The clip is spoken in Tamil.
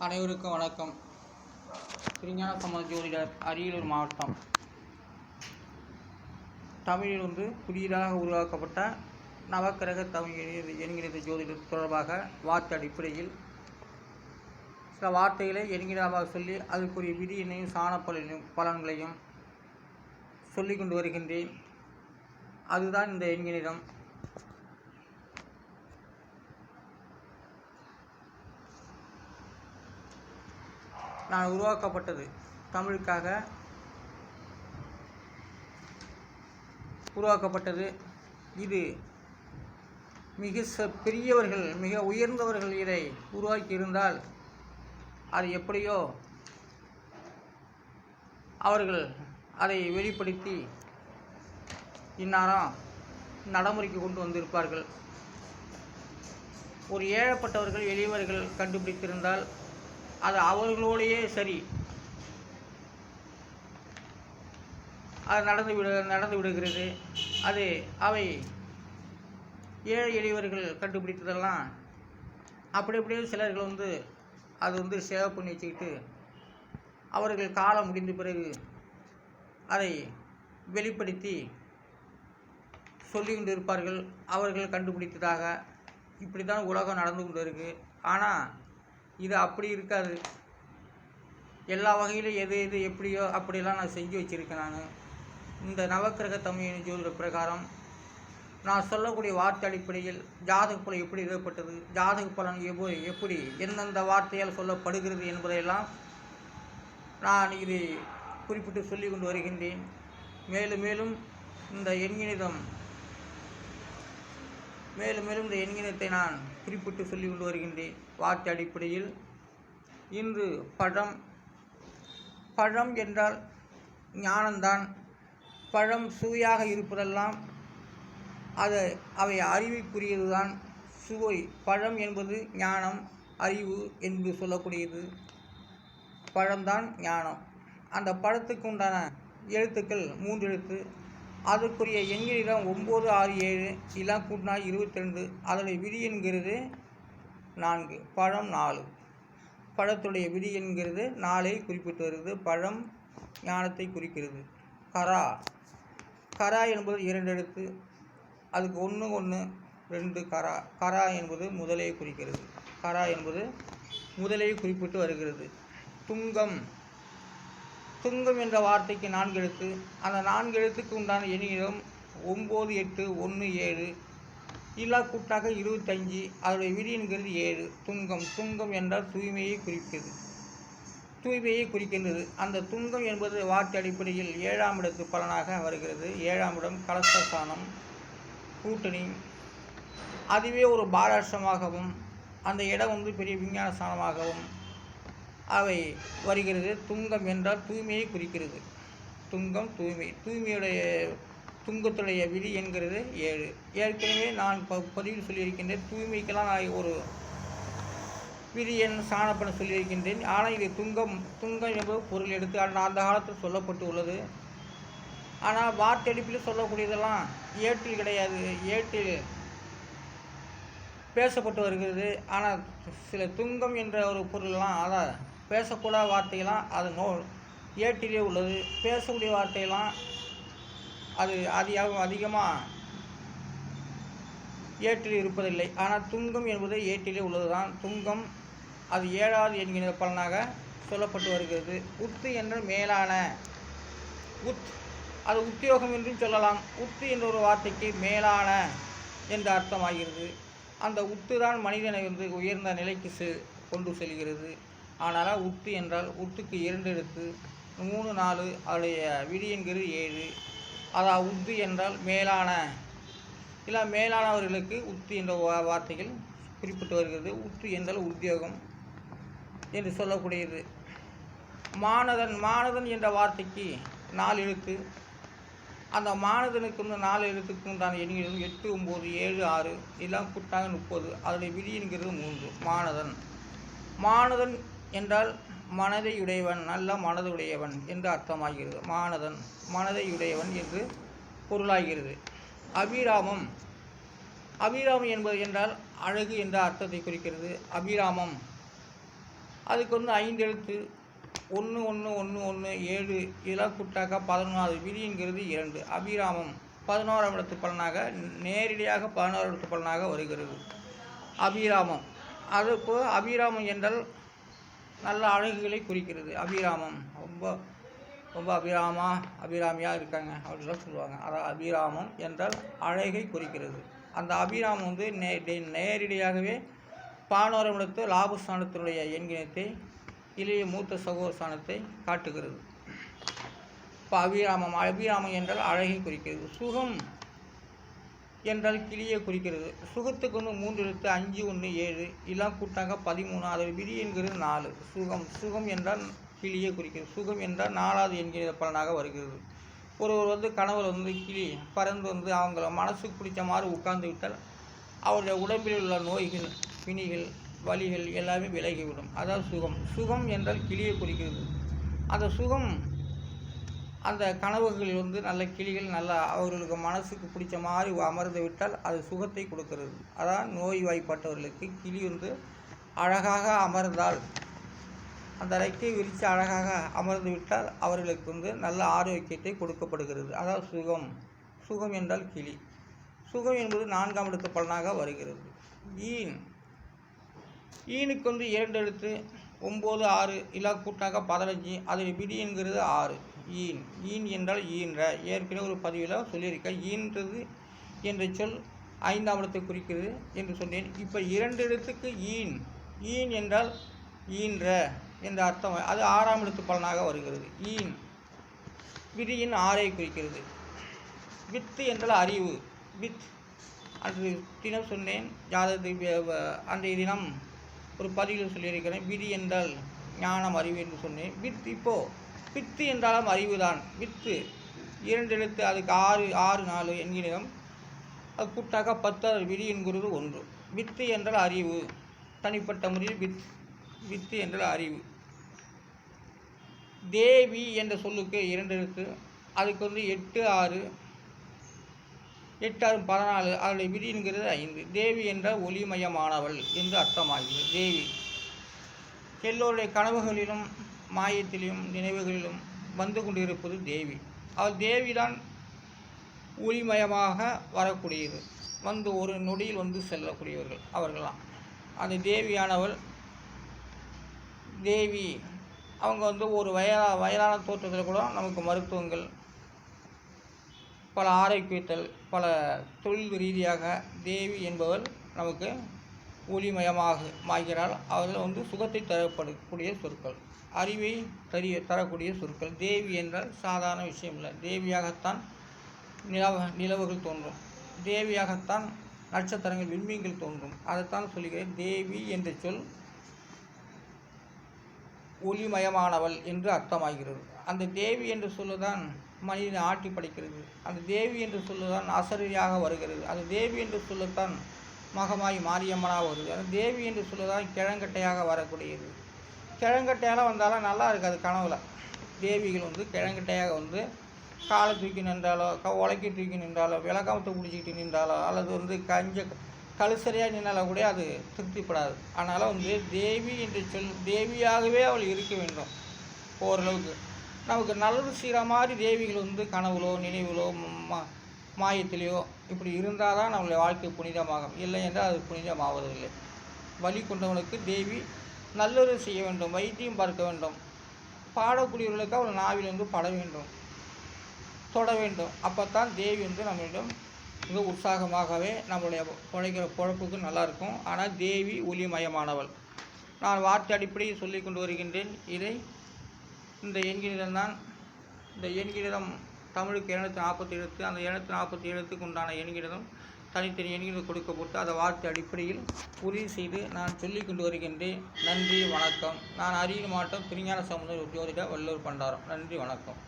அனைவருக்கும் வணக்கம். திருஞான சமூக ஜோதிடர் அரியலூர் மாவட்டம். தமிழில் வந்து புதியதாக உருவாக்கப்பட்ட நவக்கிரக தமிழ் என்கிறது- ஜோதிடர் தொடர்பாக வார்த்தை அடிப்படையில் சில வார்த்தைகளை என்கிறதாக சொல்லி அதற்குரிய விதியினையும் சாண பலனையும் பலன்களையும் சொல்லிக் கொண்டு வருகின்றேன். அதுதான் இந்த எண்கணிதம் நான் உருவாக்கப்பட்டது. தமிழுக்காக உருவாக்கப்பட்டது. இது மிக பெரியவர்கள் மிக உயர்ந்தவர்கள் இதை உருவாக்கி இருந்தால் அது எப்படியோ அவர்கள் அதை வெளிப்படுத்தி இந்நேரம் நடைமுறைக்கு கொண்டு வந்திருப்பார்கள். ஒரு ஏழப்பட்டவர்கள் எளியவர்கள் கண்டுபிடித்திருந்தால் அது அவர்களோடையே சரி. அது நடந்து விடு நடந்து விடுகிறது. அது அவை ஏழை எளியவர்கள் கண்டுபிடித்ததெல்லாம் அப்படி அப்படியே சிலர்கள் வந்து அது வந்து சேவ் பண்ணி வச்சுக்கிட்டு அவர்கள் காலம் முடிந்த பிறகு அதை வெளிப்படுத்தி சொல்லி கொண்டு இருப்பார்கள். அவர்கள் கண்டுபிடித்ததாக இப்படி தான் உலகம் நடந்து கொண்டு இருக்குது ஆனால் இது அப்படி இருக்காது. எல்லா வகையிலும் எது எது எப்படியோ அப்படியெல்லாம் நான் செஞ்சு வச்சுருக்கேன் நான். இந்த நவக்கிரக தமிழ் ஜோதிட பிரகாரம் நான் சொல்லக்கூடிய வார்த்தை அடிப்படையில் ஜாதக பலன் எப்படி எழுதப்பட்டது ஜாதக பலன் எப்படி எப்படி எந்தெந்த வார்த்தையால் சொல்லப்படுகிறது என்பதையெல்லாம் நான் இது குறிப்பிட்டு சொல்லி கொண்டு வருகின்றேன். மேலும் மேலும் இந்த எண்கிணிதம் மேலும் மேலும் இந்த எண்கிணத்தை நான் குறிப்பிட்டு சொல்லி கொண்டு வருகின்றேன். வாக்கு அடிப்படையில் இன்று பழம் பழம் என்றால் ஞானம்தான் பழம் சுவையாக இருப்பதெல்லாம் அது அவை அறிவுக்குரியதுதான். சுவை பழம் என்பது ஞானம் அறிவு என்று சொல்லக்கூடியது. பழம்தான் ஞானம். அந்த பழத்துக்கு உண்டான எழுத்துக்கள் மூன்று எழுத்து. அதற்குரிய எண்களிடம் ஒம்பது ஆறு ஏழு இதெல்லாம் கூட்டினா இருபத்தி ரெண்டு. அதனுடைய விதி என்கிறது நான்கு. பழம் நாலு. பழத்துடைய விதி என்கிறது நாளை குறிப்பிட்டு வருகிறது. பழம் ஞானத்தை குறிக்கிறது. கரா. கரா என்பது இரண்டு எழுத்து. அதுக்கு ஒன்று ஒன்று ரெண்டு கரா. கரா என்பது முதலை குறிக்கிறது. கரா என்பது முதலை குறிப்பிட்டு வருகிறது. துங்கம். துங்கம் என்ற வார்த்தைக்கு நான்கு எழுத்து. அந்த நான்கு எழுத்துக்கு உண்டான எண்ணிடம் ஒம்பது எட்டு ஒன்று ஏழு கிலா கூட்டாக இருபத்தஞ்சி அதனுடைய விதி ஏழு. துங்கம். துங்கம் என்றால் தூய்மையை குறிக்கிறது. தூய்மையை குறிக்கின்றது. அந்த துங்கம் என்பது வார்த்தை அடிப்படையில் ஏழாம் இடத்து பலனாக வருகிறது. ஏழாம் இடம் கலசஸ்தானம் கூட்டணி. அதுவே ஒரு பாராஷ்டிரமாகவும் அந்த இடம் வந்து பெரிய விஞ்ஞான ஸ்தானமாகவும் அவை வருகிறது. துங்கம் என்றால் தூய்மையை குறிக்கிறது. துங்கம் தூய்மை. தூய்மையுடைய துங்கத்துடைய விதி என்கிறது ஏழு. ஏற்கனவே நான் ப பதிவில் சொல்லியிருக்கின்றேன். தூய்மைக்கெல்லாம் நான் ஒரு விதி என் சாணப்பட சொல்லியிருக்கின்றேன். ஆனால் இது துங்கம் துங்கம் என்பது பொருள் எடுத்து அந்த அந்த காலத்தில் சொல்லப்பட்டு உள்ளது. ஆனால் வார்த்தடிப்பில் சொல்லக்கூடியதெல்லாம் ஏட்டில் கிடையாது. ஏட்டில் பேசப்பட்டு வருகிறது. ஆனால் சில துங்கம் என்ற ஒரு பொருளெல்லாம் அதை பேசக்கூடாத வார்த்தையெல்லாம் அது நோ ஏட்டிலே உள்ளது. பேசக்கூடிய வார்த்தையெல்லாம் அது அதிகம் அதிகமாக ஏற்றில் இருப்பதில்லை. ஆனால் துங்கம் என்பது ஏற்றிலே உள்ளதுதான். துங்கம் அது ஏழாவது என்கிற பலனாக சொல்லப்பட்டு வருகிறது. உத்து என்ற மேலான உத் அது உத்தியோகம் என்றும் சொல்லலாம். உத்து என்ற ஒரு வார்த்தைக்கு மேலான என்று அர்த்தமாகிறது. அந்த உத்து தான் மனிதனை வந்து உயர்ந்த நிலைக்கு செ கொண்டு செல்கிறது. ஆனால் உத்து என்றால் உத்துக்கு இரண்டு எடுத்து மூணு நாலு அதனுடைய விதி என்கிறது ஏழு. அதாவது உத்து என்றால் மேலான. இல்லை மேலானவர்களுக்கு உத்து என்ற வா- வார்த்தைகள் குறிப்பிட்டு வருகிறது. உத்து என்றால் உத்தியோகம் என்று சொல்லக்கூடியது. மானதன் மானதன் என்ற வார்த்தைக்கு நாலு எழுத்து. அந்த மானதனுக்கு வந்து நாலு எழுத்துக்கு உண்டான எண்களும் எட்டு ஒம்பது ஏழு ஆறு இதெல்லாம் கூட்டாங்க முப்பது. அதனுடைய விதி என்கிறது மூன்று. மாணதன் மானதன் என்றால் மனதையுடையவன் நல்ல மனதுடையவன் என்று அர்த்தமாகிறது. மானதன் மனதையுடையவன் என்று பொருளாகிறது. அபிராமம். அபிராமம் என்பது என்றால் அழகு என்ற அர்த்தத்தை குறிக்கிறது. அபிராமம். அதுக்கு வந்து ஐந்து எழுத்து. ஒன்று ஒன்று ஒன்று ஒன்று ஏழு இதெல்லாம் கூட்டாக்கா பதினொன்றாவது விதிங்கிறது இரண்டு. அபிராமம் பதினோராம் இடத்து பலனாக நேரடியாக பதினோராம் இடத்து பலனாக வருகிறது. அபிராமம். அது அபிராமம் என்றால் நல்ல அழகுகளை குறிக்கிறது. அபிராமம். ரொம்ப ரொம்ப அபிராமா அபிராமியாக இருக்காங்க அப்படிலாம் சொல்லுவாங்க. அதான் அபிராமம் என்றால் அழகை குறிக்கிறது. அந்த அபிராமம் வந்து நே டே- நேரடியாகவே பானோரமிடத்து லாபஸ்தானத்தினுடைய எண்கிணத்தை இளைய மூத்த சகோதரஸ்தானத்தை காட்டுகிறது. இப்போ அபிராமம் அபிராமம் என்றால் அழகை குறிக்கிறது. சுகம். என்றால் கிளியை குறிக்கிறது. சுகத்துக்கு ஒன்று மூன்று எழுத்து அஞ்சு ஒன்று ஏழு. எல்லாம் கூட்டாங்க பதிமூணு அதில் விதி என்கிறது நாலு. சுகம் சுகம் என்றால் கிளியை குறிக்கிறது. சுகம் என்றால் நாலாவது என்கிற பலனாக வருகிறது. ஒருவர் வந்து கணவர் வந்து கிளி பறந்து வந்து அவங்கள மனசுக்கு பிடிச்ச மாதிரி உட்கார்ந்து விட்டால் அவருடைய உடம்பில் உள்ள நோய்கள் பிணிகள் வலிகள் எல்லாமே விலகிவிடும். அதாவது சுகம். சுகம் என்றால் கிளியை குறிக்கிறது. அந்த சுகம் அந்த கனவுகளில் வந்து நல்ல கிளிகள் நல்லா அவர்களுக்கு மனசுக்கு பிடிச்ச மாதிரி அமர்ந்து விட்டால் அது சுகத்தை கொடுக்கிறது. அதான் நோய் வாய்ப்பட்டவர்களுக்கு கிளி வந்து அழகாக அமர்ந்தால் அந்த ரெக்கை விரித்து அழகாக அமர்ந்து விட்டால் அவர்களுக்கு வந்து நல்ல ஆரோக்கியத்தை கொடுக்கப்படுகிறது. அதாவது சுகம். சுகம் என்றால் கிளி. சுகம் என்பது நான்காம் எழுத்து பலனாக வருகிறது. ஈன். ஈனுக்கு வந்து இரண்டு எழுத்து ஒம்பது ஆறு இல்லா கூட்டாக பதினஞ்சு அதில் விதி என்கிறது ஆறு. ஈன். ஈன் என்றால் ஈன்ற. ஏற்கனவே ஒரு பதிவில் சொல்லியிருக்கேன். ஈன்றது என்ற சொல் ஐந்தாம் இடத்தை குறிக்கிறது என்று சொன்னேன். இப்போ இரண்டு இடத்துக்கு ஈன். ஈன் என்றால் ஈன்ற என்ற அர்த்தம். அது ஆறாம் இடத்து பலனாக வருகிறது. ஈன். விதியின் ஆறை குறிக்கிறது. வித்து என்றால் அறிவு. வித். அன்று தினம் சொன்னேன். ஜாதகத்தை அன்றைய தினம் ஒரு பதிவில் சொல்லியிருக்கிறேன். விதி என்றால் ஞானம் அறிவு என்று சொன்னேன். வித் இப்போ வித்து என்றாலும் அறிவுதான். வித்து இரண்டு எழுத்து அதுக்கு ஆறு ஆறு நாலு என்கிறோம் அது கூட்டாக பத்து அது விதி என்கிறது ஒன்று. வித்து என்றால் அறிவு. தனிப்பட்ட முறையில் வித் வித்து என்றால் அறிவு. தேவி என்ற சொல்லுக்கு இரண்டு எழுத்து அதுக்கு வந்து எட்டு ஆறு எட்டு ஆறு பதினாலு அதனுடைய விதிங்கிறது ஐந்து. தேவி என்ற ஒளிமயமானவள் என்று அர்த்தமாகிறது. தேவி. எல்லோருடைய கனவுகளிலும் மாயத்திலும் நினைவுகளிலும் வந்து கொண்டிருப்பது தேவி. அவள் தேவிதான் ஒளிமயமாக வரக்கூடியது. வந்து ஒரு நொடியில் வந்து செல்லக்கூடியவர்கள் அவர்களாம் அந்த தேவியானவள் தேவி அவங்க வந்து ஒரு வயலா வயலான தோற்றத்தில் கூட நமக்கு மருத்துவங்கள் பல ஆரோக்கியத்தல் பல தொழில் ரீதியாக தேவி என்பவள் நமக்கு ஒளிமயமாக மாகிறாள் அவர்கள் வந்து சுகத்தை தரப்படக்கூடிய சொற்கள். அறிவை தரிய தரக்கூடிய சொற்கள். தேவி என்றால் சாதாரண விஷயம் இல்லை தேவியாகத்தான் நிலவ நிலவுகள் தோன்றும். தேவியாகத்தான் நட்சத்திரங்கள் விண்மீன்கள் தோன்றும். அதைத்தான் சொல்கிறேன் தேவி என்ற சொல் ஒளிமயமானவள் என்று அர்த்தமாகிறது. அந்த தேவி என்று சொல்லுதான் மனிதனை ஆட்டி படைக்கிறது. அந்த தேவி என்று சொல்லுதான் அசரியாக வருகிறது. அந்த தேவி என்று சொல்லத்தான் மகமாய் மாரியம்மனாக வருது அந்த தேவி என்று சொல்லுதான் கிழங்கட்டையாக வரக்கூடியது. கிழங்கட்டையால் வந்தாலும் நல்லா இருக்காது கனவில். தேவிகள் வந்து கிழங்கட்டையாக வந்து காலை தூக்கி நின்றாலோ க உலக்கி தூக்கி நின்றாலோ விளக்கமத்தை பிடிச்சிக்கிட்டு நின்றாலோ அல்லது வந்து கஞ்ச கழுசரியாக நின்னாலும் கூட அது திருப்திப்படாது. அதனால் வந்து தேவி என்று சொல் தேவியாகவே அவள் இருக்க வேண்டும் ஓரளவுக்கு. நமக்கு நல்லது செய்கிற மாதிரி தேவிகள் வந்து கனவுலோ நினைவுலோ மா மாயத்திலேயோ இப்படி இருந்தால் தான் நம்மளுடைய வாழ்க்கை புனிதமாகும். இல்லை என்றால் அது புனிதமாவதில்லை. வழி கொண்டவனுக்கு தேவி நல்லது செய்ய வேண்டும் வைத்தியம் பார்க்க வேண்டும். பாடக்கூடியவர்களுக்கு அவள் நாவிலிருந்து பட வேண்டும் தொட வேண்டும். அப்போ தான் தேவி வந்து நம்மளிடம் மிக உற்சாகமாகவே நம்மளுடைய பிழைக்கிற பொழப்புக்கு நல்லாயிருக்கும் ஆனால் தேவி ஒளிமயமானவள். நான் வார்த்தை அடிப்படையில் சொல்லிக் கொண்டு வருகின்றேன். இதை இந்த எண்கிணிதம் தான் இந்த எண்கிணிதம் தமிழுக்கு இரநூத்தி நாற்பத்தி எழுத்து அந்த இரநூத்தி நாற்பத்தி எழுத்துக்கு உண்டான எண்கிணிதம் தனித்தனி எண்கிணிதம் கொடுக்கப்பட்டு அதை வார்த்தை அடிப்படையில் உறுதி செய்து நான் சொல்லிக் கொண்டு வருகின்றேன். நன்றி வணக்கம். நான் அரியல் மாவட்டம் திருஞான சமுதாய ஜோதிட வல்லூர் பண்டாரம். நன்றி வணக்கம்.